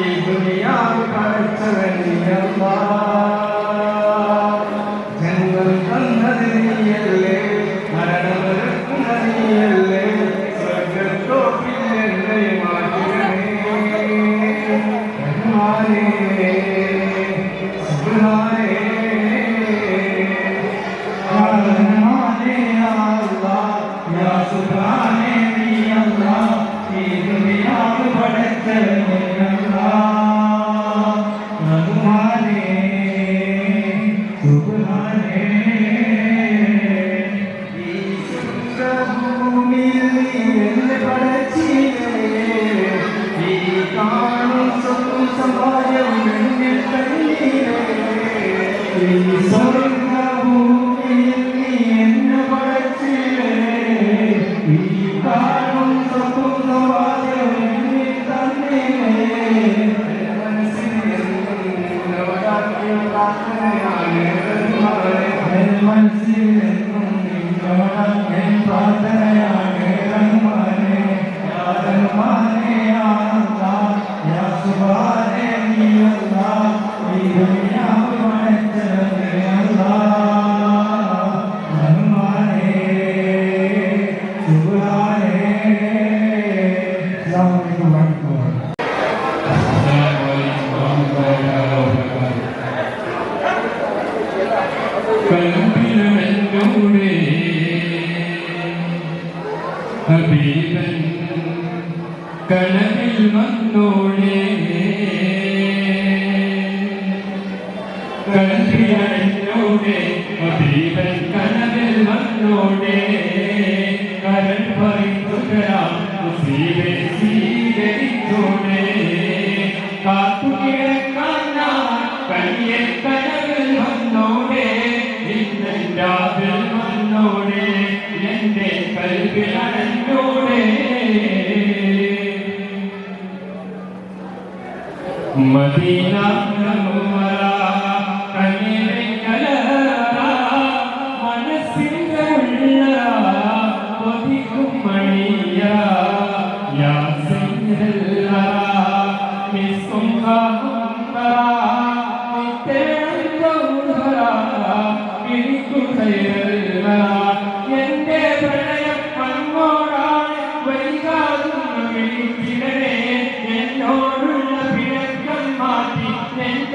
ഈ ദുനിയാവ് കളിച്ചവനിയല്ലാ എന്നോടെ ഹബീബൻ കനവിൽ വന്നോടെ കരൺ പറയുക മുസീബേ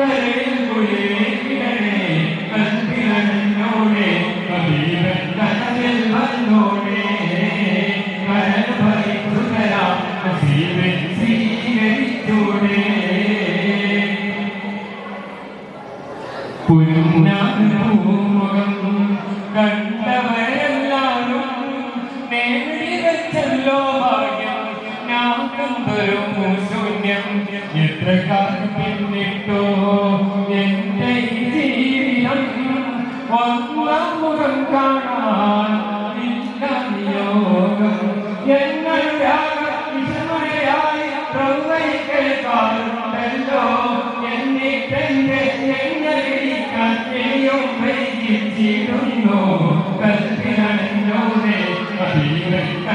Amen. Amen.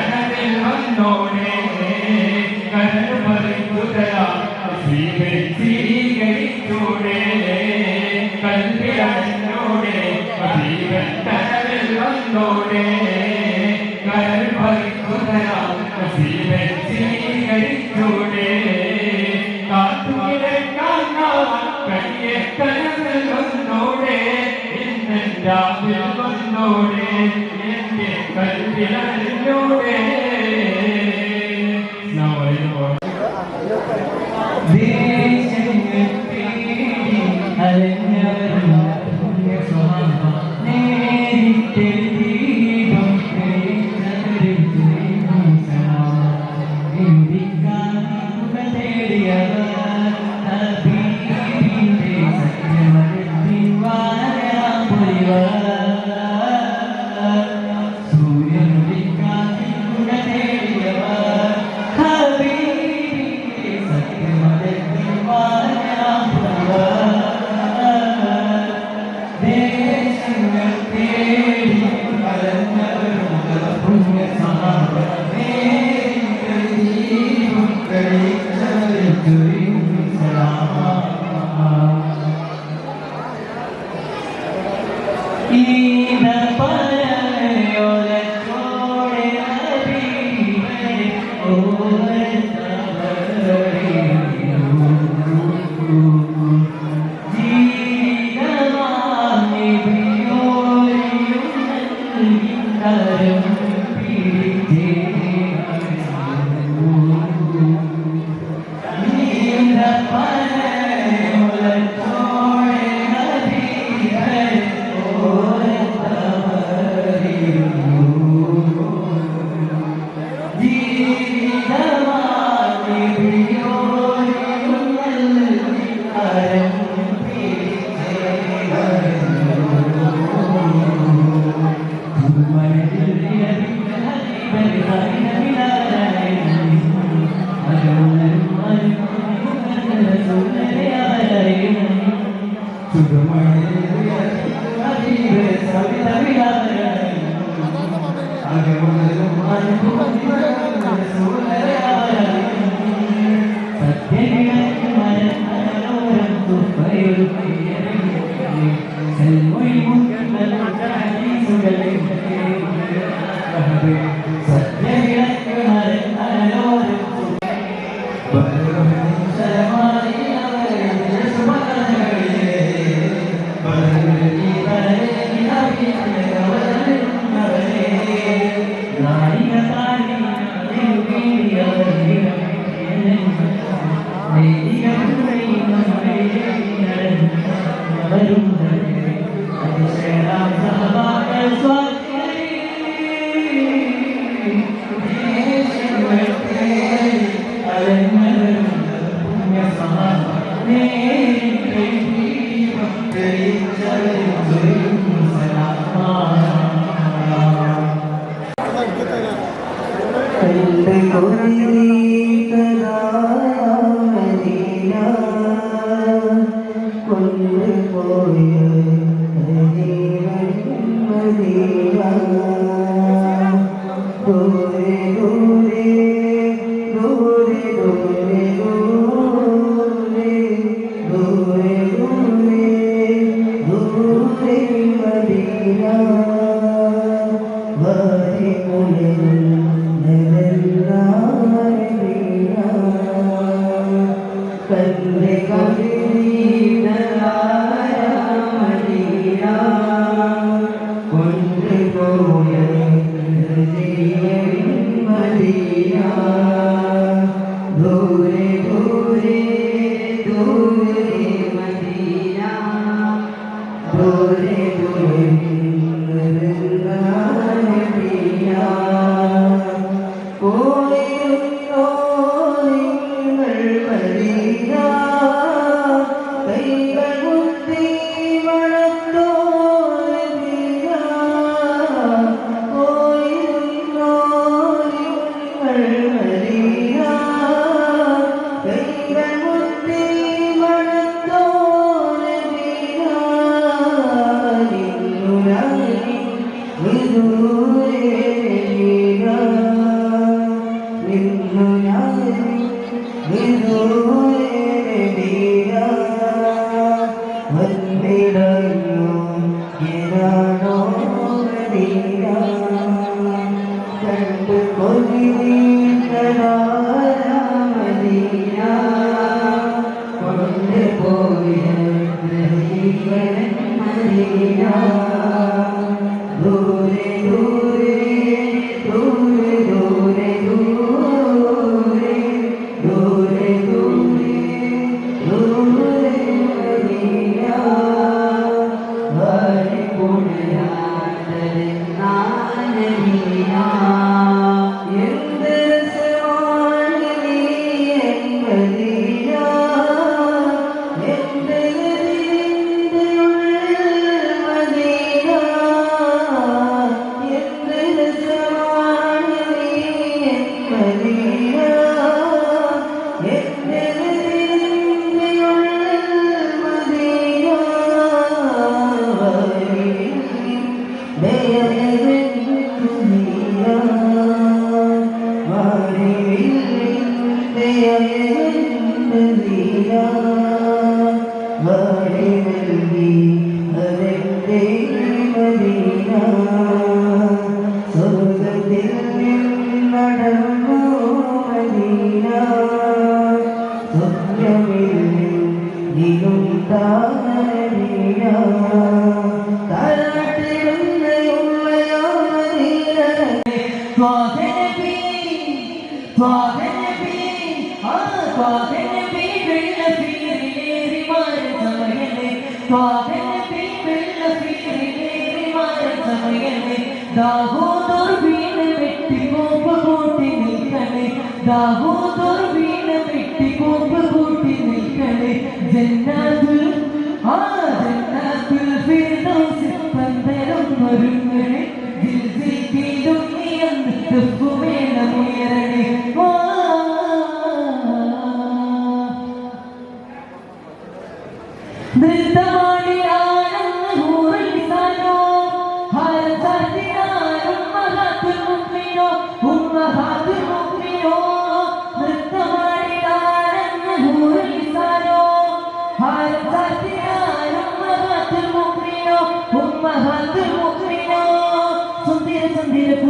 ما لي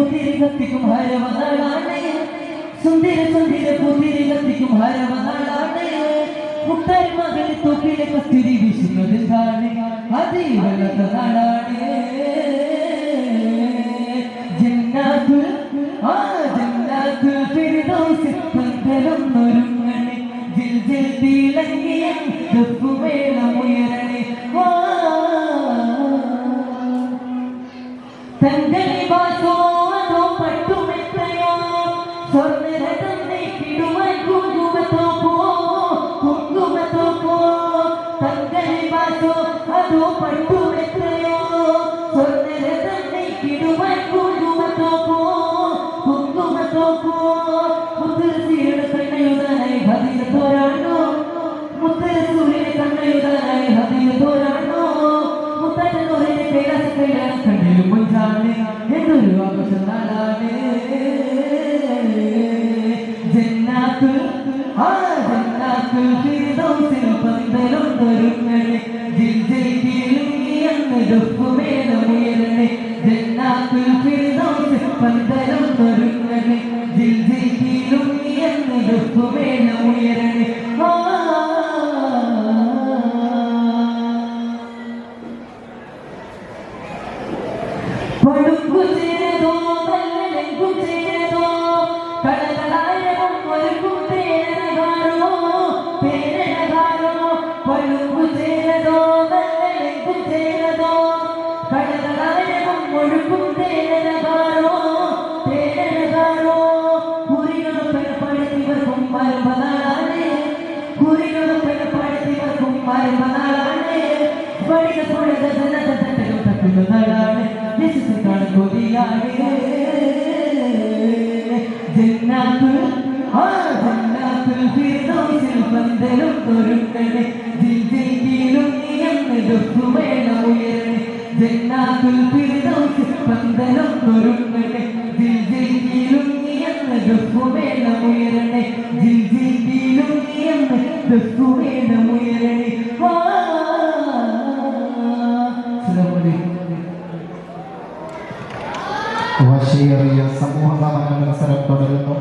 പുതിരി കത്തിക്കും ഹരവനാളാണയ സുന്ദര സുന്ദര പുതിരി കത്തിക്കും ഹരവനാളാണയ മുട്ടായി മകന് തൊപ്പിലെ കത്തിരി വിശുന്നതെന്താണ് അതീവ നാളാണേ ജന്നാത്തുൽ ആ ജന്നാത്തുൽ ഫിർദൗസിൽ പന്തലം ഒരുങ്ങണേ. ജിൽ ജിൽ തിളങ്ങിയ ദുഃഖമേളമുയരണേ തന്റെ നിവാസോ ക്രിസ്തുവേദമുയരണി വശിയേറിയ സമൂഹ മത്സരം തുടരുന്നു.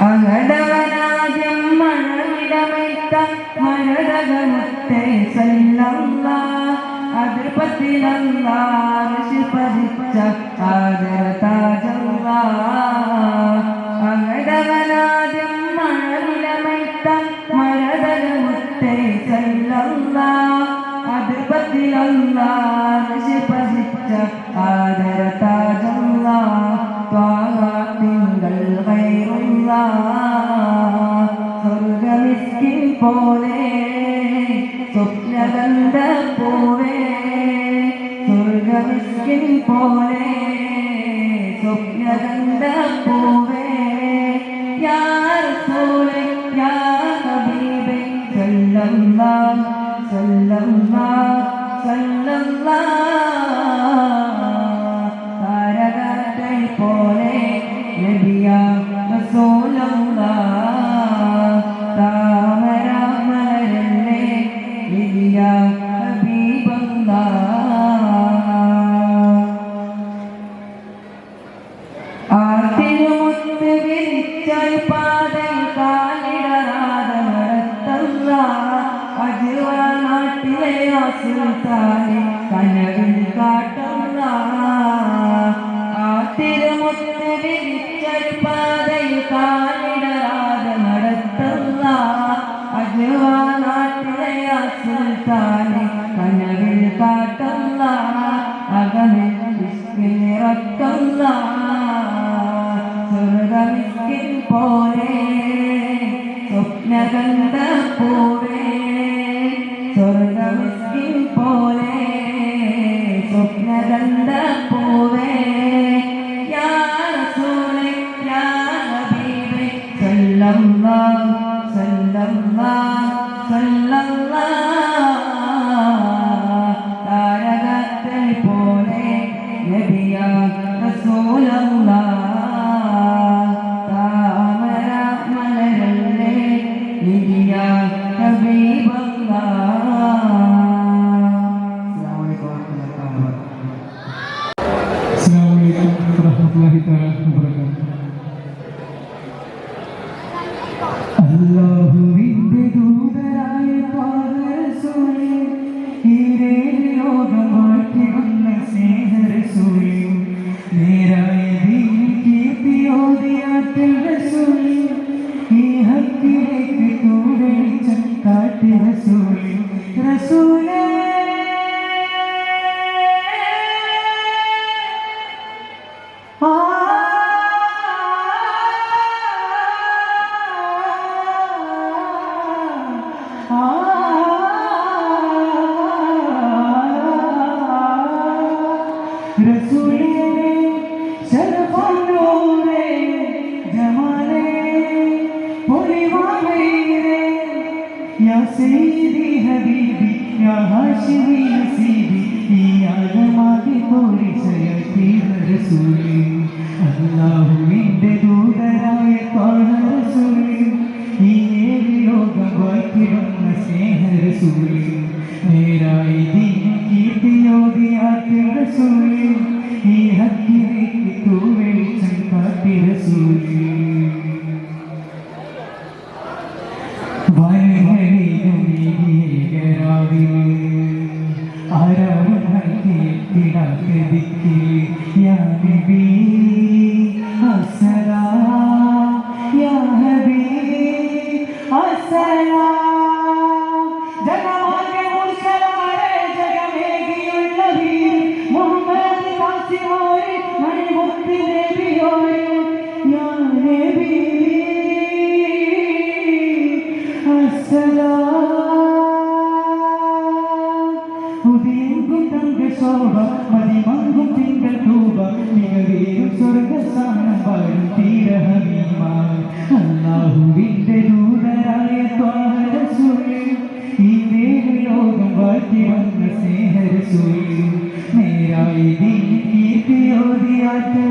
അകടവനാജമ്മണമിടമെത്ത മരതകമുത്തൈ സല്ലല്ലാ അതിർപ്പത്തിലല്ലാ ഋഷി പതിച്ച Sorry. ഷഫാഅത്തിൽ റസൂലി ഈ ഹക്കിലേക്ക് ഹത്യ റസൂലി ഈ ഹത്യ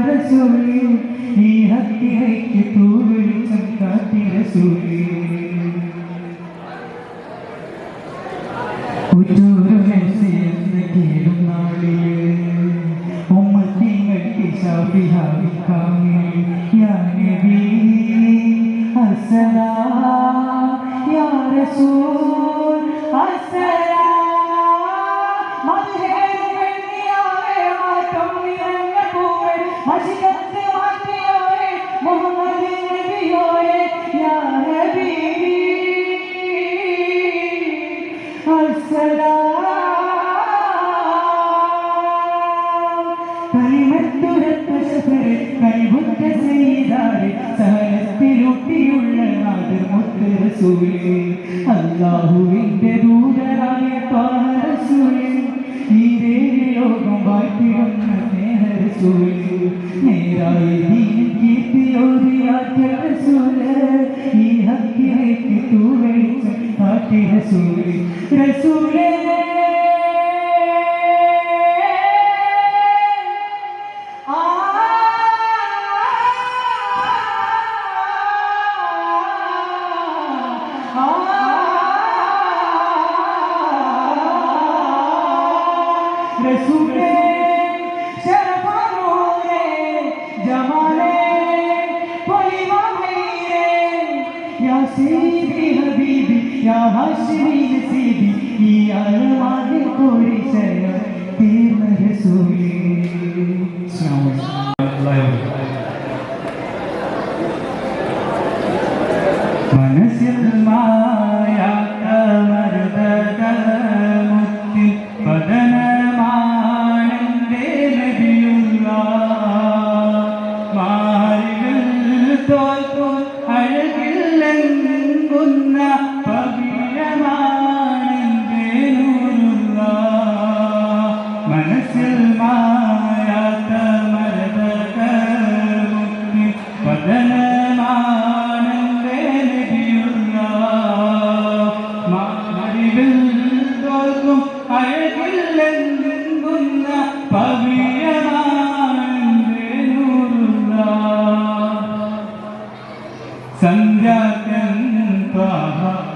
رسول ചെയ്താൽ സഹനത്തിലൊട്ടിയുള്ള നാദർമുത്ത് റസൂലേ അല്ലാഹുവിന്റെ ദൂതനായ പാറസൂലേ. ഈ ലോകം വാഴ്ത്തിടുന്ന സ്നേഹ റസൂലേ നേരായി ദീൻ കീർത്തിയോതിയാക്കിയ റസൂലേ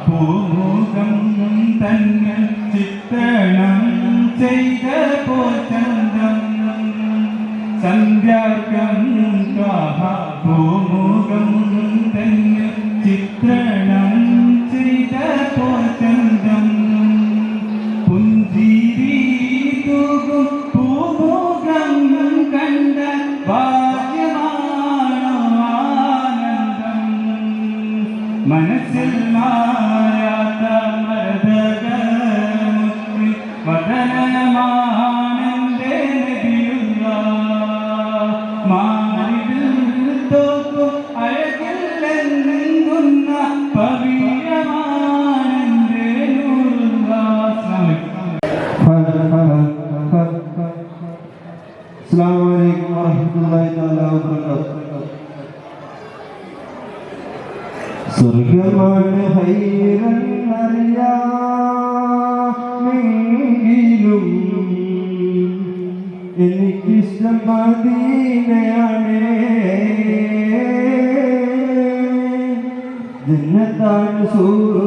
പൂമുഖം തങ്ങൾ ചിത്തണം ചെയ്ത പോചന്തം സന്ധ്യാർക്കം പൂമുഖം കാണുന്നുണ്ടോ സ്വർഗമാണ് ഹൈറന്നറിയാമെങ്കിലും എനിക്കിഷ്ടം മദീനയാണ് ജന്നത്താണ് സൂര്യ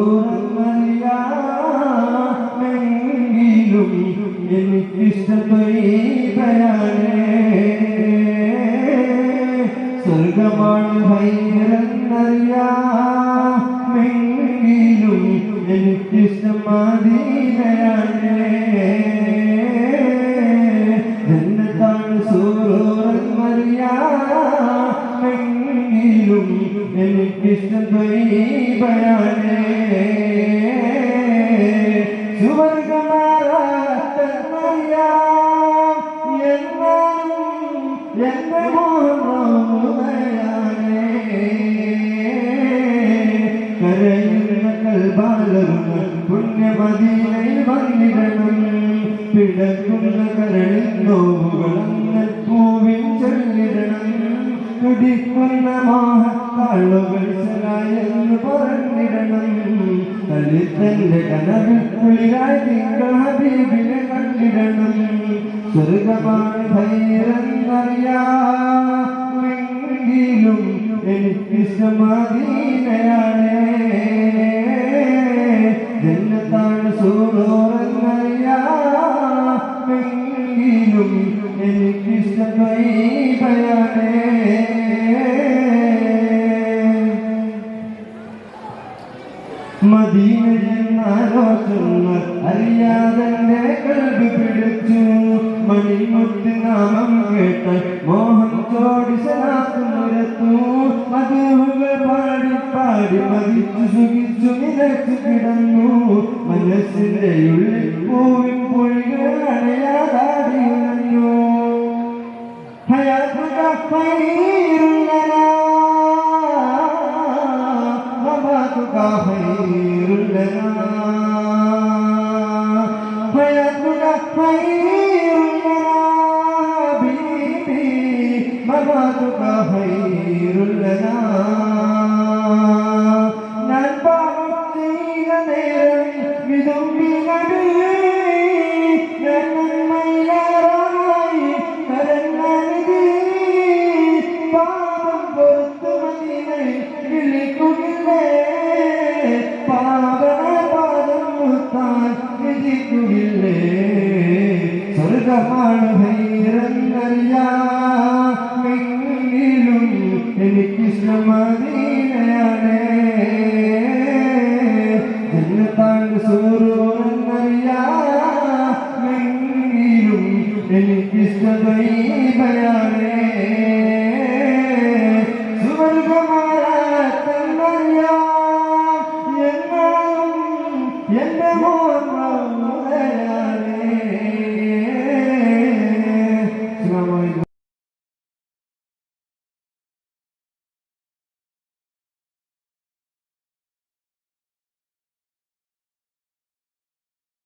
മദീനയെന്നാലോചന അറിയാതെ കൽബ് പിടിച്ചു. മണിമുത്ത് നാമം കേട്ട് മോഹൻ ചോടി ശരാത്തുരത്തു അദ്ദേഹം പാടി പാടി മതിച്ചു സുഖിച്ചു നിലച്ചു കിടന്നു. മനസ്സിന്റെ ഉള്ളിൽ പൂവിൻ പൊഴികളാണ് യാതാടി നന്നു ഹയാത്ര